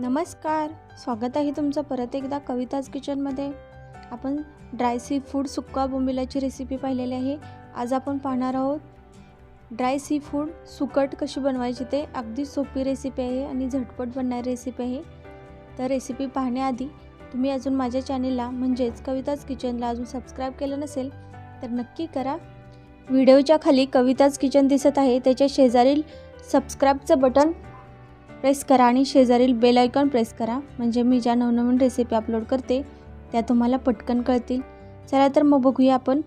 नमस्कार. स्वागत आहे तुमचं परत एकदा कविताज किचनमध्ये. आपण ड्राय सी फूड सुक्का बोंबिलाची रेसिपी पाहिलेली आहे. आज आपण पाहणार आहोत ड्राय सी फूड सुकट कशी बनवायची ते अगदी सोपी रेसिपी आहे आणि झटपट बनणारी रेसिपी आहे. तर रेसिपी पाहण्याआधी तुम्ही अजून माझ्या चॅनेलला म्हणजेच कविताज किचनला अजून सबस्क्राईब केलं नसेल तर नक्की करा. व्हिडिओच्या खाली कविताज किचन दिसत आहे. त्याच्या शेजारील सबस्क्राईबचं बटन प्रेस करा आणि शेजारील बेल आयकॉन प्रेस करा. म्हणजे मी ज्या नवनवीन रेसिपी अपलोड करते त्या तुम्हाला पटकन कळतील. चला तर मग बघूया आपण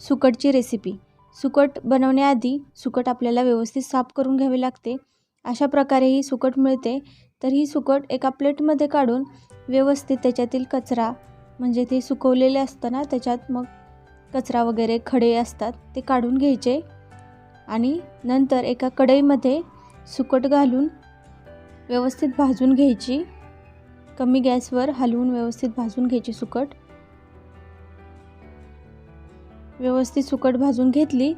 सुकटची रेसिपी सुकट बनवण्याआधी सुकट आपल्याला व्यवस्थित साफ करून घ्यावे लागते. अशा प्रकारे ही सुकट मिळते. तर ही सुकट एका प्लेटमध्ये काढून व्यवस्थित त्याच्यातील कचरा म्हणजे ते सुकवलेले असतं ना त्याच्यात मग कचरा वगैरे खडे असतात ते काढून घ्यायचे. आणि नंतर एका कढईमध्ये सुकट घालून व्यवस्थित भाजून घ्यायची. कमी गॅसवर हलवून व्यवस्थित भाजून घ्यायची सुकट. व्यवस्थित सुकट भाजून घेतली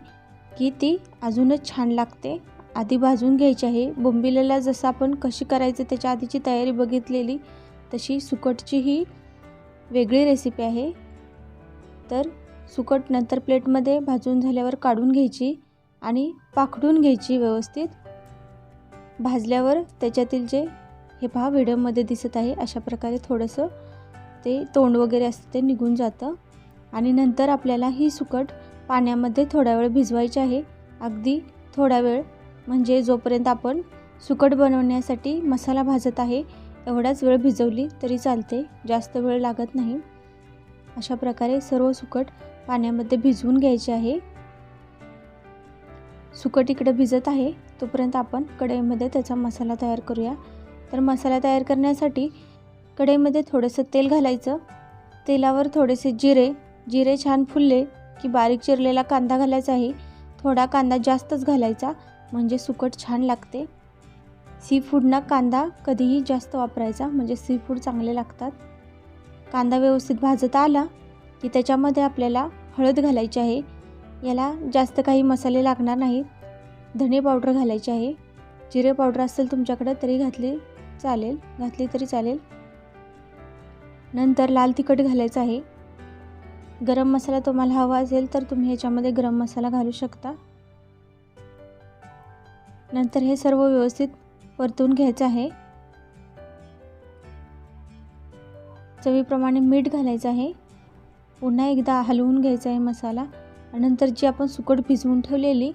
की ती अजूनच छान लागते. आधी भाजून घ्यायची आहे. बोंबिलेला जसं आपण कशी करायचं त्याच्या आधीची तयारी बघितलेली तशी सुकटची ही वेगळी रेसिपी आहे. तर सुकट नंतर प्लेटमध्ये भाजून झाल्यावर काढून घ्यायची आणि पाखडून घ्यायची व्यवस्थित. भाजल्यावर त्याच्यातील जे हे पहा व्हिडिओमध्ये दिसत आहे अशा प्रकारे थोडंसं ते तोंड वगैरे असतं ते निघून जातं. आणि नंतर आपल्याला ही सुकट पाण्यामध्ये थोडा वेळ भिजवायची आहे. अगदी थोडा वेळ म्हणजे जोपर्यंत आपण सुकट बनवण्यासाठी मसाला भाजत आहे एवढाच वेळ भिजवली तरी चालते जास्त वेळ लागत नाही. अशा प्रकारे सर्व सुकट पाण्यामध्ये भिजवून घ्यायचे आहे. सुकट इकडे भिजत आहे तोपर्यंत आपण कढईमध्ये त्याचा मसाला तयार करूया. तर मसाला तयार करण्यासाठी कढईमध्ये थोडंसं तेल घालायचं. तेलावर थोडेसे जिरे जिरे छान फुलले की बारीक चिरलेला कांदा घालायचा आहे. थोडा कांदा जास्तच घालायचा म्हणजे सुकट छान लागते. सी फूडना कांदा कधीही जास्त वापरायचा म्हणजे सी फूड चांगले लागतात. कांदा व्यवस्थित भाजता आला की त्याच्यामध्ये आपल्याला हळद घालायची आहे. याला जास्त काही मसाले लागणार नाहीत. धणे पावडर घालायची आहे. जिरे पावडर असेल तुमच्याकडं तरी घातली चालेल घातली तरी चालेल. नंतर लाल तिखट घालायचं आहे. गरम मसाला तुम्हाला हवा असेल तर तुम्ही ह्याच्यामध्ये गरम मसाला घालू शकता. नंतर हे सर्व व्यवस्थित परतून घ्यायचं आहे. चवीप्रमाणे मीठ घालायचं आहे. पुन्हा एकदा हलवून घ्यायचा आहे मसाला. नंतर जी आपण सुकट भिजवून ठेवलेली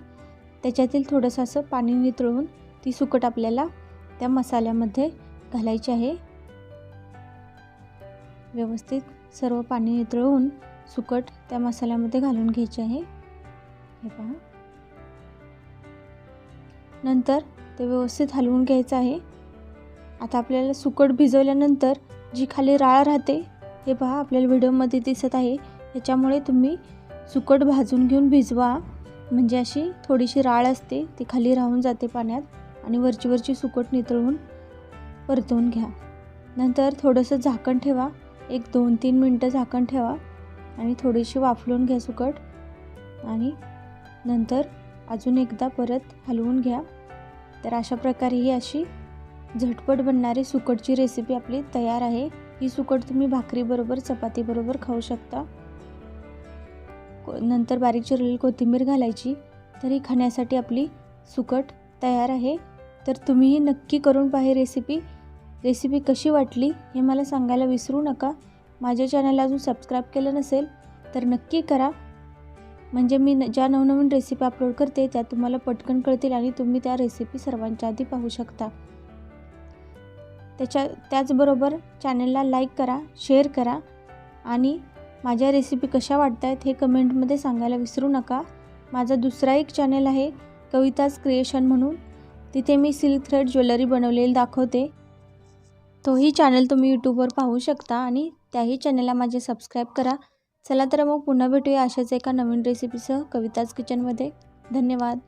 त्याच्यातील थोडंसं असं पाणी नितळून ती सुकट आपल्याला त्या मसाल्यामध्ये घालायची आहे. व्यवस्थित सर्व पाणी नितळवून सुकट त्या मसाल्यामध्ये घालून घ्यायची आहे. हे पहा. नंतर ते व्यवस्थित हलवून घ्यायचं आहे. आता आपल्याला सुकट भिजवल्यानंतर जी खाली राळ राहते हे पहा आपल्याला व्हिडिओमध्ये दिसत आहे. त्याच्यामुळे तुम्ही सुकट भाजून घेऊन भिजवा. म्हणजे अशी थोडीशी राळ असते ती खाली राहून जाते पाण्यात आणि वरची वरची सुकट नितळून परतवून घ्या. नंतर थोडंसं झाकण ठेवा. एक दोन तीन मिनटं झाकण ठेवा आणि थोडीशी वाफलून घ्या सुकट. आणि नंतर अजून एकदा परत हलवून घ्या. तर अशा प्रकारे ही अशी झटपट बनणारी सुकटची रेसिपी आपली तयार आहे. ही सुकट तुम्ही भाकरीबरोबर चपातीबरोबर खाऊ शकता. नंतर बारीक चिरलेली कोथिंबीर घालायची. तरी खाण्यासाठी आपली सुकट तयार आहे. तर तुम्हीही नक्की करून पाहे रेसिपी रेसिपी कशी वाटली हे मला सांगायला विसरू नका. माझ्या चॅनलला अजून सबस्क्राईब केलं नसेल तर नक्की करा. म्हणजे मी न ज्या नवनवीन रेसिपी अपलोड करते त्या तुम्हाला पटकन कळतील आणि तुम्ही त्या रेसिपी सर्वांच्या आधी पाहू शकता. त्याच्या त्याचबरोबर चॅनलला लाईक करा शेअर करा आणि माझ्या रेसिपी कशा वाटत आहेत हे कमेंटमध्ये सांगायला विसरू नका. माझा दुसरा एक चॅनल आहे कविताज क्रिएशन म्हणून. तिथे मी सिल्क थ्रेड ज्वेलरी बनवलेली दाखवते. तोही चॅनल तुम्ही यूट्यूबवर पाहू शकता आणि त्याही चॅनलला माझे सबस्क्राईब करा. चला तर मग पुन्हा भेटूया अशाच एका नवीन रेसिपीसह कविताज किचनमध्ये धन्यवाद.